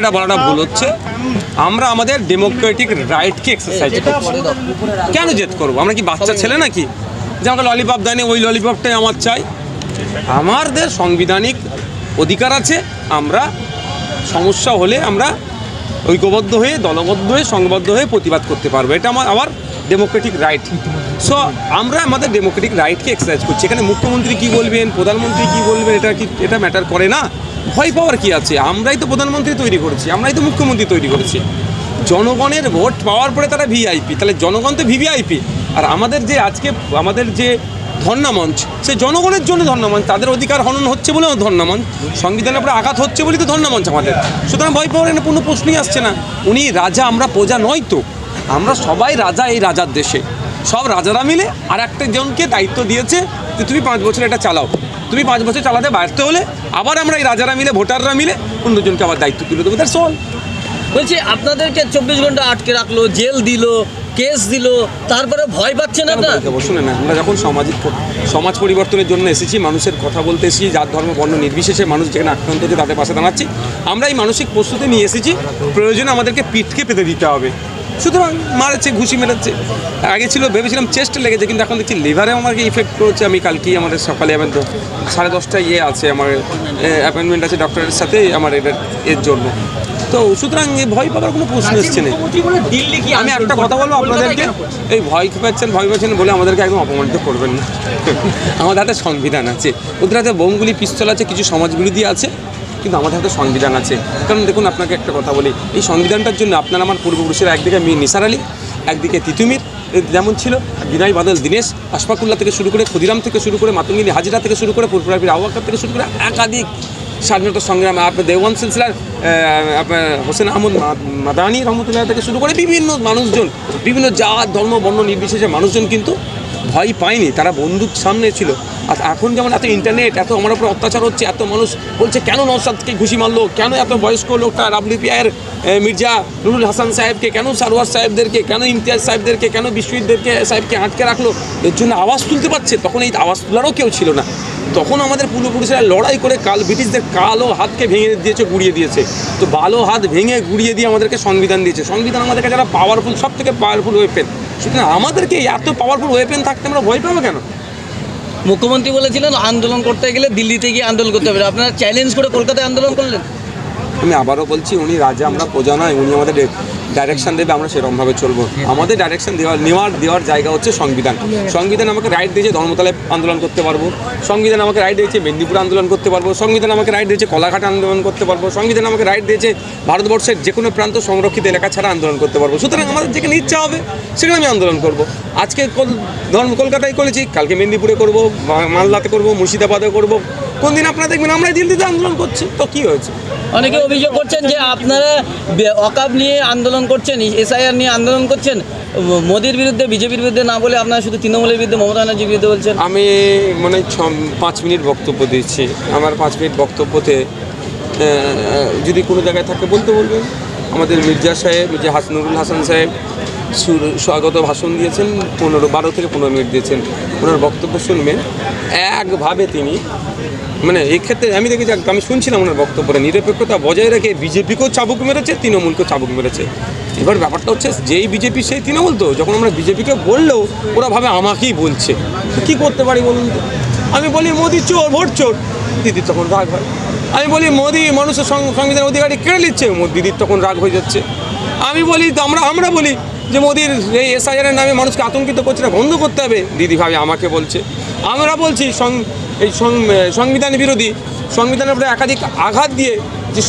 এটা বলাটা ভুল হচ্ছে। আমরা আমাদের ডেমোক্রেটিক রাইটকে এক্সারসাইজ করছি। কেন জেদ করব? আমরা কি বাচ্চা ছেলে নাকি? যে আমাকে ললিপপ দেয়নি ওই ললিপপটাই আমার চাই। আমাদের সাংবিধানিক অধিকার আছে আমরা সমস্যা হলে আমরা ঐক্যবদ্ধ হয়ে দলবদ্ধ হয়ে সংবদ্ধ হয়ে প্রতিবাদ করতে পারব। এটা আমার আবার ডেমোক্রেটিক রাইট সো আমরা আমাদের ডেমোক্রেটিক রাইটকে এক্সারসাইজ করছি। এখানে মুখ্যমন্ত্রী কি বলবেন, প্রধানমন্ত্রী কি বলবেন, এটা কি, এটা ম্যাটার করে না? ভয় পাওয়ার কি আছে? আমরাই তো প্রধানমন্ত্রী তৈরি করেছি, আমরাই তো মুখ্যমন্ত্রী তৈরি করেছি। জনগণের ভোট পাওয়ার পরে তারা ভিআইপি তাহলে জনগণ তো ভিভিআইপি আর আমাদের যে আজকে, আমাদের যে ধর্ণামঞ্চ, সে জনগণের জন্য ধর্ণামঞ্চ, তাদের অধিকার হনন হচ্ছে বলেও ধর্ণামঞ্চ। সংবিধানের উপরে আঘাত হচ্ছে বলেই তো ধর্ণামঞ্চ আমাদের। সুতরাং ভয় পাওয়ার কোনো প্রশ্নই আসছে না। উনি রাজা, আমরা প্রজা নয় তো। আমরা সবাই রাজা এই রাজার দেশে। সব রাজারা মিলে আর একটা জনকে দায়িত্ব দিয়েছে যে তুমি পাঁচ বছর এটা চালাও। তুমি পাঁচ বছর চালাতে ব্যর্থ হলে আবার আমরা এই রাজারা মিলে ভোটাররা মিলে অন্যজনকে আবার দায়িত্ব তুলে দেবো। তার সল বলছি আপনাদেরকে চব্বিশ ঘণ্টা আটকে রাখল জেল দিল কেস দিল তারপরে ভয় পাচ্ছেন আপনার? শুনে না আমরা যখন সামাজিক সমাজ পরিবর্তনের জন্য এসেছি মানুষের কথা বলতে এসেছি যার ধর্ম বর্ণ নির্বিশেষে মানুষ যেখানে আক্রান্ত হচ্ছে তাদের পাশে দাঁড়াচ্ছি। আমরা এই মানসিক প্রস্তুতি নিয়ে এসেছি। প্রয়োজনে আমাদেরকে পিঠকে পেতে দিতে হবে। সুতরাং মারেছে ঘুষি মেরেছে। আগে ছিল ভেবেছিলাম চেস্টে লেগেছে কিন্তু এখন দেখছি লিভারে আমাকে ইফেক্ট করেছে আমি কালকেই আমাদের সকালে আমার তো সাড়ে দশটায় ইয়ে আছে আমার অ্যাপয়েন্টমেন্ট আছে ডক্টরের সাথে আমার এটা এর জন্য। তো সুতরাং এ ভয় পাওয়ার কোনো প্রশ্ন এসছে না। আমি একটা কথা বলব আপনাদেরকে? এই ভয় পাচ্ছেন ভয় পাচ্ছেন বলে আমাদেরকে একদম অপমানিত করবেন না। আমাদের হাতে সংবিধান আছে। ওদের হাতে বোমগুলি পিস্তল আছে কিছু সমাজ বিরোধী আছে। কিন্তু আমাদের হাতে সংবিধান আছে। কারণ দেখুন, আপনাকে একটা কথা বলি, এই সংবিধানটার জন্য আপনার আমার পূর্বপুরুষেরা একদিকে মি নিসার আলী, একদিকে তিতুমির যেমন ছিল, বিনয় বাদল দীনেশ, আশফাকুল্লাহ থেকে শুরু করে ক্ষুদিরাম থেকে শুরু করে, মাতঙ্গিনী হাজিরা থেকে শুরু করে, পুরপুরাপির আওয়াকার থেকে শুরু করে, একাধিক স্বাধীনতা সংগ্রামে আপনার দেওয়ান সিলসিলার আপনার হোসেন আহমদ মাদানি রহমতুল্লাহ থেকে শুরু করে বিভিন্ন মানুষজন, বিভিন্ন জাত, ধর্ম, বর্ণ, নির্বিশেষে মানুষজন কিন্তু ভয় পায়নি, তারা বন্ধুর সামনে ছিল। আর এখন যেমন এত ইন্টারনেট এত আমার উপর অত্যাচার হচ্ছে, এত মানুষ বলছে, কেন নৌসাদকে ঘুষি মারলো? কেন এত বয়স্ক লোকটা ডাব্লিউপিআইয়ের মির্জা নুরুল হাসান সাহেবকে, কেন সারোয়ার সাহেবদেরকে, কেন ইমতিয়াজ সাহেবদেরকে, কেন বিশ্বজিৎদেরকে সাহেবকে আটকে রাখল? এর জন্য আওয়াজ তুলতে পারছে? তখন এই আওয়াজ তোলারও কেউ ছিল না। তখন আমাদের পূর্বপুরুষেরা লড়াই করে কাল, ব্রিটিশদের কালো হাতকে ভেঙে দিয়েছে, গুড়িয়ে দিয়েছে। তো ভালো হাত ভেঙে, গুড়িয়ে দিয়ে আমাদেরকে সংবিধান দিয়েছে। সংবিধান আমাদের কাছে পাওয়ারফুল সব থেকে পাওয়ারফুল ওয়েপেন সুতরাং আমাদেরকে এত পাওয়ারফুল ওয়েপেন থাকতে আমরা ভয় পাবো কেন? মুখ্যমন্ত্রী বলেছিলেন আন্দোলন করতে গেলে দিল্লিতে গিয়ে আন্দোলন করতে হবে। আপনারা চ্যালেঞ্জ করে কলকাতায় আন্দোলন করলেন? আমি আবারও বলছি উনি রাজা আমরা প্রজা নয় উনি আমাদের ডাইরেকশন দেবে আমরা সেরকমভাবে চলবো। আমাদের ডাইরেকশন দেওয়ার নেওয়ার দেওয়ার জায়গা হচ্ছে সংবিধান। সংবিধান আমাকে রাইট দিয়েছে ধর্মতলায় আন্দোলন করতে পারব। সংবিধান আমাকে রাইট দিয়েছে মেদিনীপুর আন্দোলন করতে পারব। সংবিধান আমাকে রাইট দিয়েছে কলাঘাট আন্দোলন করতে পারব। সংবিধান আমাকে রাইট দিয়েছে ভারতবর্ষের যে কোনো প্রান্ত সংরক্ষিত এলাকা ছাড়া আন্দোলন করতে পারব। সুতরাং আমাদের যেখানে ইচ্ছা হবে সেখানে আমি আন্দোলন করব। আজকে কল- ধরুন কলকাতায় করেছি কালকে মেদিনীপুরে করব মালদাতে করব মুর্শিদাবাদে করব। কোন দিন আপনারা দেখবেন আমরাই দিল্লিতে আন্দোলন করছি। তো কী হয়েছে? অনেকে অভিযোগ করছেন যে আপনারা অকাব নিয়ে আন্দোলন করছেন এসআইআর নিয়ে আন্দোলন করছেন মোদির বিরুদ্ধে বিজেপির বিরুদ্ধে না বলে আপনারা শুধু তৃণমূলের বিরুদ্ধে মমতা ব্যানার্জির বিরুদ্ধে বলছেন? আমি মনে ছ পাঁচ মিনিট বক্তব্য দিচ্ছি। আমার পাঁচ মিনিট বক্তব্যতে যদি কোনো জায়গায় থাকে বলতে বলবেন। আমাদের মির্জা সাহেব মির্জা হাস নুরুল হাসান সাহেব স্বাগত ভাষণ দিয়েছেন, পনেরো, বারো থেকে পনেরো মিনিট দিয়েছেন। ওনার বক্তব্য শুনবেন। একভাবে তিনি মানে এই ক্ষেত্রে আমি দেখেছি, আমি শুনছিলাম ওনার বক্তব্যটা, নিরপেক্ষতা বজায় রেখে বিজেপিকেও চাবুক মেরেছে, তৃণমূলকেও চাবুক মেরেছে। এবার ব্যাপারটা হচ্ছে, যেই বিজেপি, সেই তৃণমূল তো, যখন আমরা বিজেপিকে বললেও ওরা ভাবে আমাকেই বলছে। কি করতে পারি বলুন তো? আমি বলি, মোদি চোর, ভোট চোর। দিদির তখন রাগ হয়। আমি বলি, মোদি মানুষের সংবিধান অধিকারী কেড়ে নিচ্ছে? দিদির তখন রাগ হয়ে যাচ্ছে। আমি বলি, আমরা আমরা বলি যে মোদির এই এসআইআরের নামে মানুষকে আতঙ্কিত করছে না, বন্ধ করতে হবে। দিদি ভাবে আমাকে বলছে। আমরা বলছি এই সংবিধান বিরোধী, সংবিধানের উপরে একাধিক আঘাত দিয়ে যে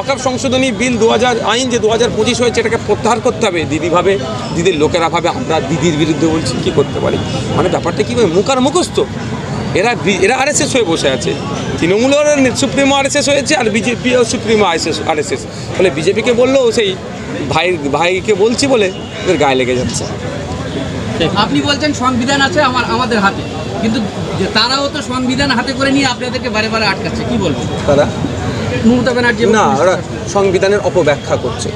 অকাপ সংশোধনী বিল দু হাজার আইন যে দু হাজার পঁচিশ হয়েছে, এটাকে প্রত্যাহার করতে হবে। দিদিভাবে, দিদির লোকেরা ভাবে আমরা দিদির বিরুদ্ধে বলছি, কী করতে পারি? মানে ব্যাপারটা কী, মুখ আর মুখস্থ? এরা এরা আরএসএস হয়ে বসে আছে। তৃণমূলের সুপ্রিমো আরএসএস হয়েছে আর বিজেপিও সুপ্রিমো আর আরএসএস আরএসএস ফলে বিজেপিকে বললেও সেই ভাই ভাইকে বলছি বলে ওদের গায়ে লেগে যাচ্ছে। আপনি বলছেন সংবিধান আছে আমার আমাদের হাতে। কিন্তু তারাও তো সংবিধান হাতে করে নিয়ে আপনাদেরকে বারে বারে আটকাচ্ছে কি বলবেন? তারা? মমতা ব্যানার্জি না ওরা সংবিধানের অপব্যাখ্যা করছে।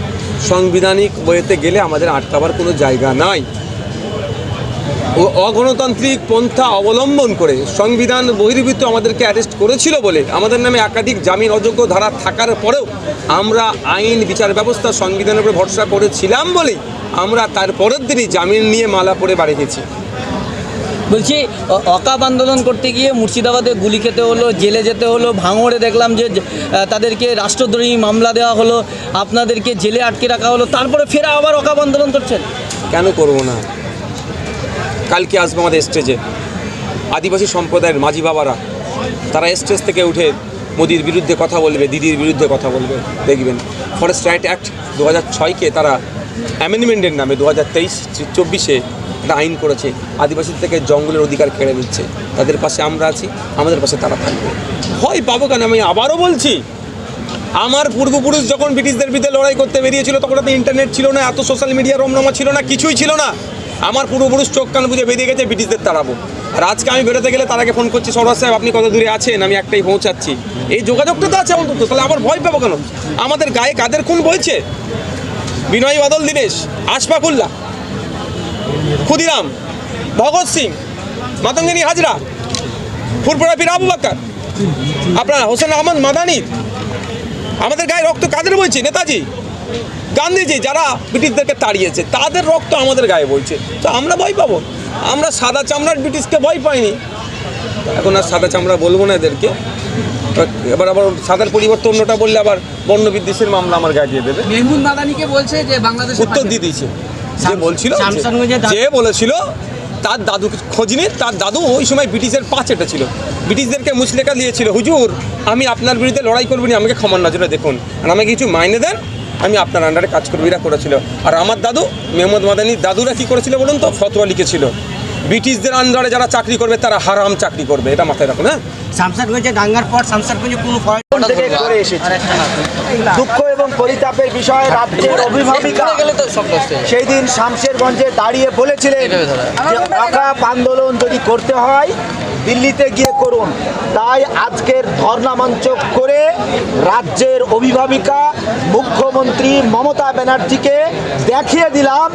সাংবিধানিক বইতে গেলে আমাদের আটকাবার কোনো জায়গা নাই। অগণতান্ত্রিক পন্থা অবলম্বন করে সংবিধান বহির্ভূত আমাদেরকে অ্যারেস্ট করেছিল বলে আমাদের নামে একাধিক জামিন অযোগ্য ধারা থাকার পরেও আমরা আইন বিচার ব্যবস্থা সংবিধানের উপরে ভরসা করেছিলাম বলেই আমরা তার পরের দিনই জামিন নিয়ে মালা পরে বাড়ি গেছি। বলছি অকাপ আন্দোলন করতে গিয়ে মুর্শিদাবাদে গুলি খেতে হলো জেলে যেতে হলো ভাঙড়ে দেখলাম যে যে, তাদেরকে রাষ্ট্রদ্রোহী মামলা দেওয়া হলো আপনাদেরকে জেলে আটকে রাখা হলো তারপরে ফেরা আবার অকাপ আন্দোলন করছেন। কেন করব না? কালকে আসবে আমাদের স্টেজে। আদিবাসী সম্প্রদায়ের মাঝি বাবারা, তারা স্টেজ থেকে উঠে মোদির বিরুদ্ধে কথা বলবে, দিদির বিরুদ্ধে কথা বলবে, দেখবেন। ফরেস্ট রাইট অ্যাক্ট দু হাজার ছয়কে তারা অ্যামেন্ডমেন্টের নামে দু হাজার তেইশ, চব্বিশে একটা আইন করেছে আদিবাসী থেকে জঙ্গলের অধিকার কেড়ে নিচ্ছে। তাদের পাশে আমরা আছি, আমাদের পাশে তারা থাকবে। ভয় পাবো কেন? আমি আবারও বলছি, আমার পূর্বপুরুষ যখন ব্রিটিশদের বিরুদ্ধে লড়াই করতে বেরিয়েছিল, তখন তো ইন্টারনেট ছিল না, এত সোশ্যাল মিডিয়া রমনামা ছিল না, কিছুই ছিল না। আমার পূর্বপুরুষ চোখ কান বুঝে বেরিয়ে গেছে, ব্রিটিশদের তাড়াবো। আর আজকে আমি বেরোতে গেলে তার আগে ফোন করছি সরোজ সাহেব, আপনি কত দূরে আছেন? আমি একটাই পৌঁছাচ্ছি। এই যোগাযোগটা তো আছে অন্তত, তাহলে আমার ভয় পাবো কেন? আমাদের গায়ে কাদের খুন বইছে? বিনয় বাদল, দীনেশ আশফাকুল্লাহ ক্ষুদিরাম, ভগৎ সিং, মাতঙ্গিনী হাজরা ফুরপুরা পীর আবু বাক্কার, আপনার হোসেন আহমদ মাদানি, আমাদের গায়ে রক্ত কাদের বইছে, নেতাজি? গান্ধীজি যারা ব্রিটিশদেরকে তাড়িয়েছে তাদের রক্ত আমাদের গায়ে বইছে। তো আমরা ভয় পাবো। আমরা সাদা চামড়ার ব্রিটিশকে ভয় পাইনি। এখন আর সাদা চামড়া বলব না এদেরকে। এবার আবার সাদার পরিবর্তে অন্যটা বললে আবার বর্ণ বিদ্বেষের মামলা আমার গায়ে দিয়ে দেবে। মেহমুদ মাদানিকে বলছে যে বাংলাদেশ উত্তর দিয়ে দিয়েছে। যে বলছিল যে- বলেছিল তার দাদু খোঁজ নিয়ে তার দাদু ওই সময় ব্রিটিশের পা চেটেছিল ব্রিটিশদেরকে মুসলেখা দিয়েছিল হুজুর আমি আপনার বিরুদ্ধে লড়াই করব না আমাকে ক্ষমার নজরে দেখুন। আর আমাকে কিছু মাইনে দেন আমি আপনার আন্ডারে কাজ করব এরা করেছিল। আর আমার দাদু মেহমদ মাদানির দাদুরা কি করেছিল বলুন তো? ফতোয়া লিখেছিল। ব্রিটিশদের আন্ডারে যারা চাকরি করবে তারা হারাম চাকরি করবে এটা মাথায় রাখুন হ্যাঁ? শামসারগঞ্জে দাঙ্গার পর শামসারগঞ্জে কোনো ফরেস্ট থেকে করে এসেছি? দুঃখ এবং পরিতাপের বিষয়ে রাজ্যের অভিভাবিকা গেলে তো সব নষ্ট হয়ে যাবে। সেই দিন শামশেরগঞ্জে দাঁড়িয়ে বলেছিলেন যে অকাপ আন্দোলন যদি করতে হয় দিল্লিতে গিয়ে করুন। তাই আজকের ধর্ণা মঞ্চ করে রাজ্যের অভিভাবিকা মুখ্যমন্ত্রী মমতা ব্যানার্জিকে দেখিয়ে দিলাম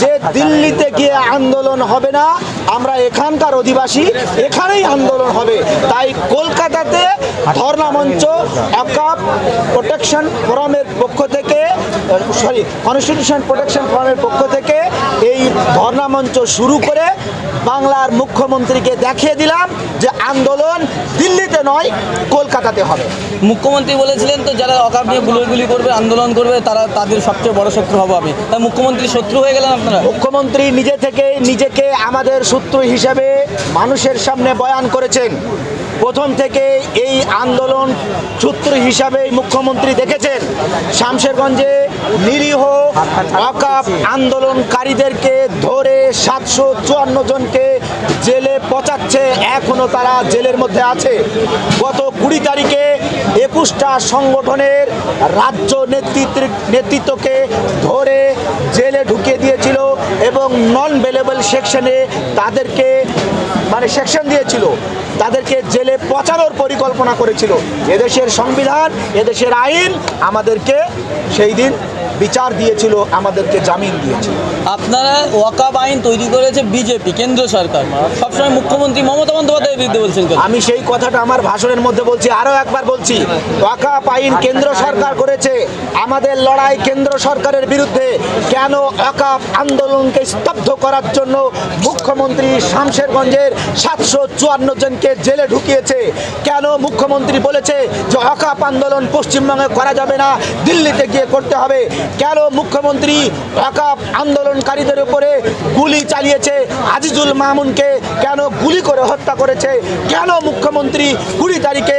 যে দিল্লিতে গিয়ে আন্দোলন হবে না, আমরা এখানকার অধিবাসী এখানেই আন্দোলন হবে। তাই কলকাতাতে ধর্ণা মঞ্চ প্রোটেকশন ফোরামের পক্ষ থেকে, সরি, কনস্টিটিউশন প্রোটেকশন ফোরামের পক্ষ থেকে এই ধর্ণা মঞ্চ শুরু করে বাংলার মুখ্যমন্ত্রীকে দেখিয়ে দিলাম যে আন্দোলন দিল্লিতে নয় কলকাতাতে হবে। মুখ্যমন্ত্রী বলেছিলেন তো যারা অকাপ নিয়ে গুলোগুলি করবে আন্দোলন করবে তারা তাদের সবচেয়ে বড় শত্রু হবে আমি। তাই মুখ্যমন্ত্রী শত্রু হয়ে গেলেন আপনারা? মুখ্যমন্ত্রী নিজে থেকে নিজেকে আমাদের শত্রু হিসেবে মানুষের সামনে বয়ান করেছেন। প্রথম থেকে এই আন্দোলন সূত্র হিসাবেই মুখ্যমন্ত্রী দেখেছেন। শামশেরগঞ্জে নিরীহ অকাপ আন্দোলনকারীদেরকে ধরে সাতশো চুয়ান্ন জনকে জেলে পচাচ্ছে। এখনও তারা জেলের মধ্যে আছে। গত কুড়ি তারিখে একুশটা সংগঠনের রাজ্য নেতৃত্ব নেতৃত্বকে ধরে জেলে ঢুকিয়ে দিয়েছিল। এবং নন বেলেবল সেকশনে তাদেরকে মানে সেকশন দিয়েছিল, তাদেরকে জেলে পচানোর পরিকল্পনা করেছিল। এদেশের সংবিধান, এদেশের আইন আমাদেরকে সেই দিন বিচার দিয়েছিল, আমাদেরকে জামিন দিয়েছিল। আপনারা ওয়াকাব আইন তৈরি করেছে বিজেপি, কেন্দ্র সরকার। সবসময় মুখ্যমন্ত্রী মমতা বন্দ্যোপাধ্যায়ের আমি সেই কথাটা আমার ভাষণের মধ্যে বলছি আরও একবার বলছি। ওয়াকাপ আইন কেন্দ্র সরকার করেছে, আমাদের লড়াই কেন্দ্র সরকারের বিরুদ্ধে কেন ওয়াকাপ আন্দোলনকে স্তব্ধ করার জন্য মুখ্যমন্ত্রী শামশেরগঞ্জের সাতশো চুয়ান্ন জনকে জেলে ঢুকিয়েছে? কেন মুখ্যমন্ত্রী বলেছে যে অকাপ আন্দোলন পশ্চিমবঙ্গে করা যাবে না, দিল্লিতে গিয়ে করতে হবে? কেন মুখ্যমন্ত্রী ওয়াকাপ আন্দোলনকারীদের উপরে গুলি চালিয়েছে আজিজুল মামুনকে। কেন গুলি করে হত্যা করেছে? কেন মুখ্যমন্ত্রী কুড়ি তারিখে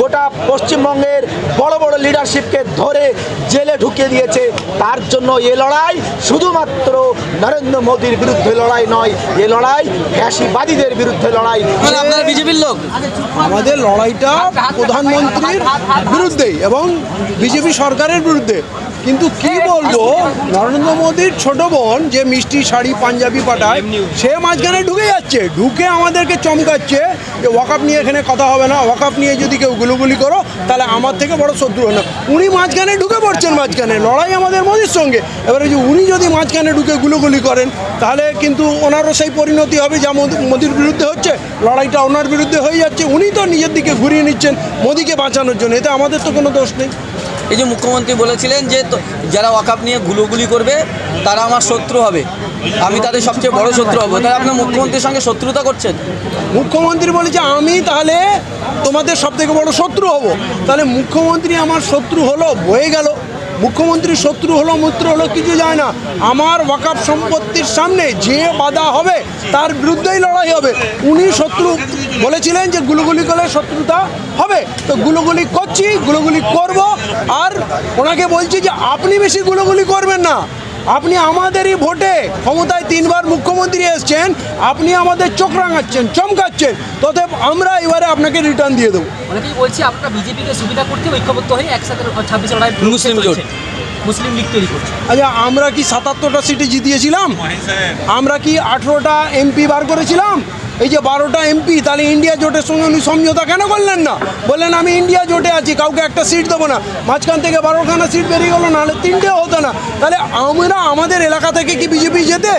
গোটা পশ্চিমবঙ্গের বড় বড় লিডারশিপকে ধরে জেলে ঢুকিয়ে দিয়েছে? তার জন্য এ লড়াই শুধুমাত্র নরেন্দ্র মোদীর বিরুদ্ধে লড়াই নয় এ লড়াই ফ্যাসিবাদীদের বিরুদ্ধে লড়াই। মানে আপনারা বিজেপির লোক? আমাদের লড়াইটা প্রধানমন্ত্রীর বিরুদ্ধেই এবং বিজেপি সরকারের বিরুদ্ধে। কিন্তু কি বলব? নরেন্দ্র মোদীর ছোট বোন যে মিষ্টি শাড়ি পাঞ্জাবি পাঠায় সে মাঝখানে ঢুকে যাচ্ছে। ঢুকে আমাদেরকে চমকাচ্ছে যে ওয়াকাপ নিয়ে এখানে কথা হবে না। ওয়াকাপ নিয়ে যদি কেউ গুলুগুলি করো তাহলে আমার থেকে বড় শত্রু হয় না। উনি মাঝখানে ঢুকে পড়ছেন মাঝখানে। লড়াই আমাদের মোদীর সঙ্গে। এবারে যে উনি যদি মাঝখানে ঢুকে গুলোগুলি করেন তাহলে কিন্তু ওনারও সেই পরিণতি হবে যা মোদি- মোদির বিরুদ্ধে হচ্ছে। লড়াইটা ওনার বিরুদ্ধে হয়ে যাচ্ছে। উনি তো নিজের দিকে ঘুরিয়ে নিচ্ছেন মোদিকে বাঁচানোর জন্য। এতে আমাদের তো কোনো দোষ নেই। এই যে মুখ্যমন্ত্রী বলেছিলেন যে যারা ওয়াকাপ নিয়ে গুলোগুলি করবে, তারা আমার শত্রু হবে। আমি তাদের সবচেয়ে বড় শত্রু হব। তাহলে আপনার মুখ্যমন্ত্রীর সঙ্গে শত্রুতা করছেন? মুখ্যমন্ত্রী বলেছে আমি তাহলে তোমাদের সব থেকে বড় শত্রু হব। তাহলে মুখ্যমন্ত্রী আমার শত্রু হলো বয়ে গেল। মুখ্যমন্ত্রী শত্রু হলো, মূত্র হলো, কিছু যায় না। আমার ওয়াকাপ সম্পত্তির সামনে যে বাধা হবে, তার বিরুদ্ধেই লড়াই হবে। উনি শত্রু বলেছিলেন যে গুলোগুলি করলে শত্রুতা হবে। তো গুলোগুলি করছি, গুলোগুলি করব, আর ওনাকে বলছি যে আপনি বেশি গুলোগুলি করবেন না। আপনি আমাদেরই ভোটে ক্ষমতায় তিনবার মুখ্যমন্ত্রী এসছেন আপনি আমাদের চোখ রাঙাচ্ছেন চমকাচ্ছেন তথে আমরা এবারে আপনাকে রিটার্ন দিয়ে দেবো। অনেকেই বলছে আপনারা বিজেপিকে সুবিধা করতে ঐক্যবদ্ধ হয়ে একসাথে ছাব্বিশে লড়াই মুসলিম জোট। মুসলিম লীগ তৈরি করছে। আচ্ছা আমরা কি সাতাত্তরটা সিটে জিতিয়েছিলাম? আমরা কি আঠেরোটা এমপি বার করেছিলাম? এই যে বারোটা এমপি তাহলে ইন্ডিয়া জোটের সঙ্গে উনি সমঝোতা কেন করলেন না? বললেন, আমি ইন্ডিয়া জোটে আছি, কাউকে একটা সিট দেবো না। মাঝখান থেকে বারোখানা সিট বেরিয়ে গেলো, নাহলে তিনটেও হতো না। তাহলে আমরা আমাদের এলাকা থেকে কি বিজেপি যেতে?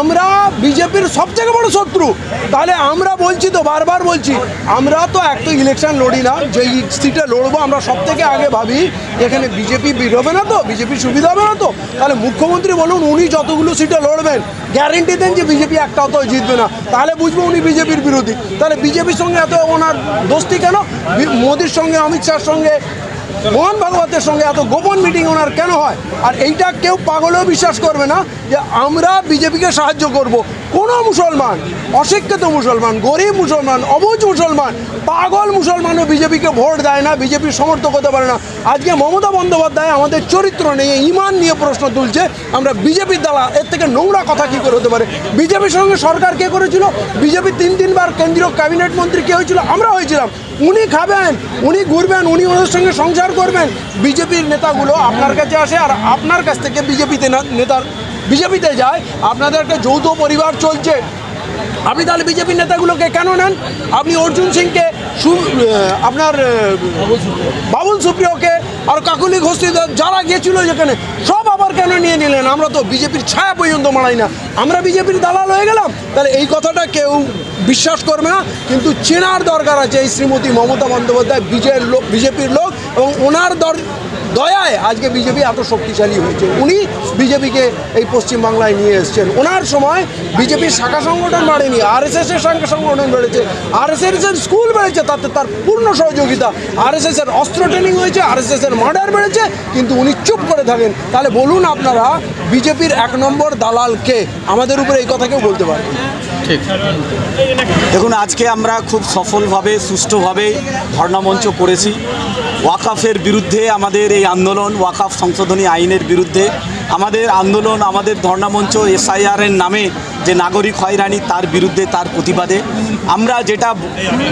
আমরা বিজেপির সব থেকে বড় শত্রু। তাহলে আমরা বলছি তো, বারবার বলছি, আমরা তো এক তো ইলেকশন লড়ি না, যেই সিটে লড়বো, আমরা সব থেকে আগে ভাবি, এখানে বিজেপি বেরোবে না তো বিজেপির সুবিধা হবে না তো? তাহলে মুখ্যমন্ত্রী বলুন, উনি যতগুলো সিটে লড়বেন গ্যারেন্টি দেন যে বিজেপি একটাও তো জিতবে না। তাহলে বুঝব উনি বিজেপির বিরোধী। তাহলে বিজেপির সঙ্গে এত ওনার দোস্তি কেন? মোদির সঙ্গে অমিত শাহর সঙ্গে মোহন ভাগবতের সঙ্গে এত গোপন মিটিং ওনার কেন হয়? আর এইটা কেউ পাগলেও বিশ্বাস করবে না যে আমরা বিজেপিকে সাহায্য করব। কোনো মুসলমান, অশিক্ষিত মুসলমান, গরিব মুসলমান, অবুজ মুসলমান, পাগল মুসলমানও বিজেপিকে ভোট দেয় না বিজেপির সমর্থক হতে পারে না। আজকে মমতা বন্দ্যোপাধ্যায় আমাদের চরিত্র নিয়ে, ইমান নিয়ে প্রশ্ন তুলছে, আমরা বিজেপির দ্বারা এর থেকে নোংরা কথা কী করে হতে পারে? বিজেপির সঙ্গে সরকার কে করেছিল? বিজেপি তিন তিনবার কেন্দ্রীয় ক্যাবিনেট মন্ত্রী কে হয়েছিল? আমরা হয়েছিলাম। উনি খাবেন, উনি ঘুরবেন, উনি ওদের সঙ্গে সংসার করবেন। বিজেপির নেতাগুলো আপনার কাছে আসে আর আপনার কাছ থেকে বিজেপিতে নেতার বিজেপিতে যায়। আপনাদের একটা যৌথ পরিবার চলছে। আপনি তাহলে বিজেপির নেতাগুলোকে কেন নেন? আপনি অর্জুন সিংকে আপনার বাবুল সুপ্রিয়কে আর কাকুলি ঘোষি যারা গিয়েছিল যেখানে, সব আবার কেন নিয়ে নিলেন? আমরা তো বিজেপির ছায়া পর্যন্ত মারাই না। আমরা বিজেপির দালাল হয়ে গেলাম। তাহলে এই কথাটা কেউ বিশ্বাস করবে না। কিন্তু চেনার দরকার আছে এই শ্রীমতী মমতা বন্দ্যোপাধ্যায়, বিজয়ের লোক, বিজেপির লোক এবং ওনার দর দয়ায় আজকে বিজেপি এত শক্তিশালী হয়েছে। উনি বিজেপিকে এই পশ্চিমবাংলায় নিয়ে এসেছেন। ওনার সময় বিজেপির শাখা সংগঠন বাড়েনি আর এস এর শাখা সংগঠন বেড়েছে। আর এস এর স্কুল বেড়েছে, তাতে তার পূর্ণ সহযোগিতা। আর এস এর অস্ত্র ট্রেনিং হয়েছে আর এস এর মার্ডার বেড়েছে, কিন্তু উনি চুপ করে থাকেন। তাহলে বলুন আপনারা, বিজেপির এক নম্বর দালাল কে? আমাদের উপরে এই কথা কেউ বলতে পারে দেখুন, আজকে আমরা খুব সফলভাবে, সুষ্ঠুভাবে ধর্ণামঞ্চ করেছি। ওয়াকাফের বিরুদ্ধে আমাদের এই আন্দোলন, ওয়াকাফ সংশোধনী আইনের বিরুদ্ধে আমাদের আন্দোলন, আমাদের ধর্ণামঞ্চ এসআইআরের নামে যে নাগরিক হয়রানি তার বিরুদ্ধে তার প্রতিবাদে আমরা যেটা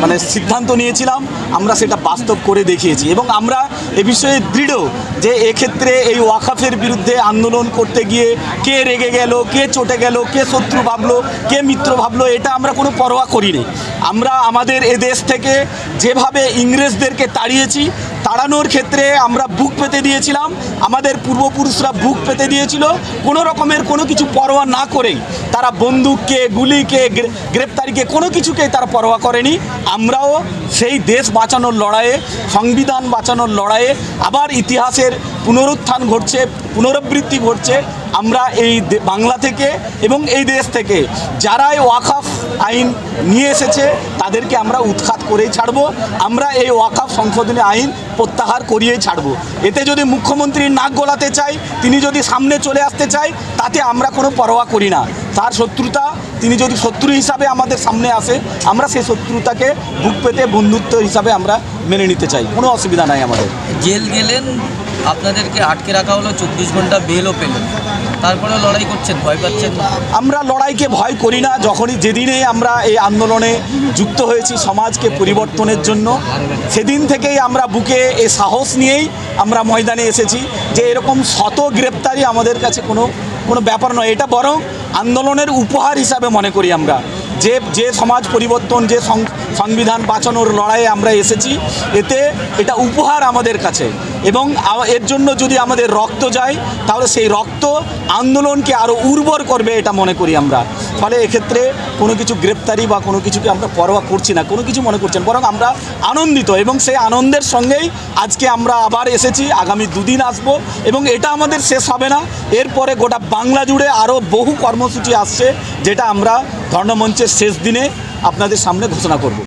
মানে সিদ্ধান্ত নিয়েছিলাম, আমরা সেটা বাস্তব করে দেখিয়েছি এবং আমরা এ বিষয়ে দৃঢ় যে এক্ষেত্রে এই ওয়াকাফের বিরুদ্ধে আন্দোলন করতে গিয়ে কে রেগে গেল, কে চটে গেল, কে শত্রু ভাবলো, কে মিত্র ভাবলো, এটা আমরা কোনো পরোয়া করিনি। আমরা আমাদের এ দেশ থেকে যেভাবে ইংরেজদেরকে তাড়িয়েছি তাড়ানোর ক্ষেত্রে আমরা বুক পেতে দিয়েছিলাম। আমাদের পূর্বপুরুষরা বুক পেতে দিয়েছিল। কোনো রকমের কোনো কিছু পরোয়া না করেই তারা বন্দুককে, গুলিকে, গ্রে- গ্রেপ্তারিকে কোনো কিছুকেই তারা পরোয়া করেনি। আমরাও সেই দেশ বাঁচানোর লড়াইয়ে, সংবিধান বাঁচানোর লড়াইয়ে আবার ইতিহাসের পুনরুত্থান ঘটছে, পুনরাবৃত্তি ঘটছে। আমরা এই বাংলা থেকে এবং এই দেশ থেকে যারাই ওয়াকাফ আইন নিয়ে এসেছে তাদেরকে আমরা উৎখাত করেই ছাড়বো, আমরা এই ওয়াকাফ সংশোধনী আইন প্রত্যাহার করিয়েই ছাড়বো। এতে যদি মুখ্যমন্ত্রীর নাক গলাতে চাই, তিনি যদি সামনে চলে আসতে চাই, তাতে আমরা কোনো পরোয়া করি না। তার শত্রুতা তিনি যদি শত্রু হিসাবে আমাদের সামনে আসে, আমরা সেই শত্রুতাকে বুক পেতে বন্ধুত্ব হিসাবে আমরা মেনে নিতে চাই। কোনো অসুবিধা নাই আমাদের। জেল গেলেন আপনাদেরকে আটকে রাখা হলো, চব্বিশ ঘণ্টা বেলও পেলেন। তারপরে লড়াই করছেন, ভয় পাচ্ছেন আমরা লড়াইকে ভয় করি না, যখনই যেদিনে আমরা এই আন্দোলনে যুক্ত হয়েছি সমাজকে পরিবর্তনের জন্য, সেদিন থেকেই আমরা বুকে এ সাহস নিয়েই আমরা ময়দানে এসেছি যে এরকম শত গ্রেপ্তারি আমাদের কাছে কোনো কোনো ব্যাপার নয়। এটা বরং আন্দোলনের উপহার হিসাবে মনে করি আমরা। যে যে সমাজ পরিবর্তন, যে সংবিধান বাঁচানোর লড়াইয়ে আমরা এসেছি, এতে এটা উপহার আমাদের কাছে। এবং এর জন্য যদি আমাদের রক্ত যায়, তাহলে সেই রক্ত আন্দোলনকে আরও উর্বর করবে এটা মনে করি আমরা। ফলে এক্ষেত্রে কোনো কিছু গ্রেপ্তারি বা কোনো কিছুকে আমরা পরোয়া করছি না, কোনো কিছু মনে করছেন, বরং আমরা আনন্দিত এবং সেই আনন্দের সঙ্গেই আজকে আমরা আবার এসেছি, আগামী দুদিন আসব এবং এটা আমাদের শেষ হবে না। এরপরে গোটা বাংলা জুড়ে আরও বহু কর্মসূচি আসছে, যেটা আমরা ধর্ণমঞ্চের শেষ দিনে আপনাদের সামনে ঘোষণা করব।